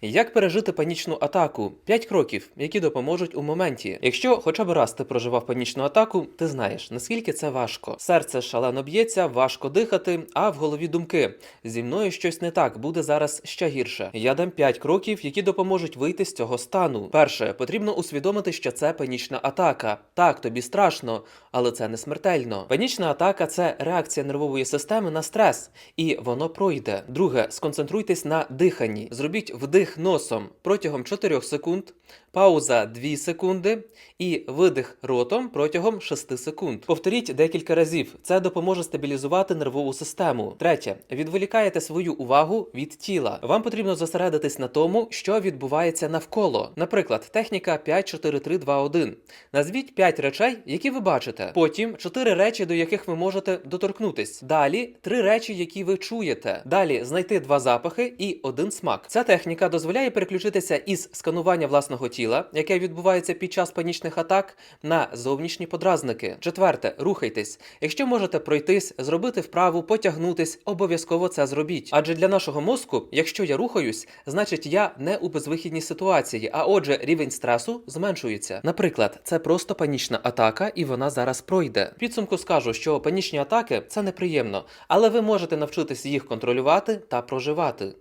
Як пережити панічну атаку? 5 кроків, які допоможуть у моменті. Якщо хоча б раз ти проживав панічну атаку, ти знаєш, наскільки це важко. Серце шалено б'ється, важко дихати, а в голові думки: зі мною щось не так, буде зараз ще гірше. Я дам 5 кроків, які допоможуть вийти з цього стану. Перше, потрібно усвідомити, що це панічна атака. Так, тобі страшно, але це не смертельно. Панічна атака це реакція нервової системи на стрес, і воно пройде. Друге, сконцентруйтесь на диханні. Зробіть вдих носом протягом 4 секунд, пауза 2 секунди і видих ротом протягом 6 секунд. Повторіть декілька разів. Це допоможе стабілізувати нервову систему. Третє, відволікаєте свою увагу від тіла. Вам потрібно зосередитись на тому, що відбувається навколо. Наприклад, техніка 5, 4, 3, 2, 1. Назвіть 5 речей, які ви бачите. Потім 4 речі, до яких ви можете доторкнутись. Далі 3 речі, які ви чуєте. Далі знайти два запахи і один смак. Ця техніка дозволяє переключитися із сканування власного тіла, яке відбувається під час панічних атак, на зовнішні подразники. Четверте, рухайтесь. Якщо можете пройтись, зробити вправу, потягнутись, обов'язково це зробіть. Адже для нашого мозку, якщо я рухаюсь, значить я не у безвихідній ситуації, а отже, рівень стресу зменшується. Наприклад, це просто панічна атака, і вона зараз пройде. Підсумку скажу, що панічні атаки це неприємно, але ви можете навчитись їх контролювати та проживати.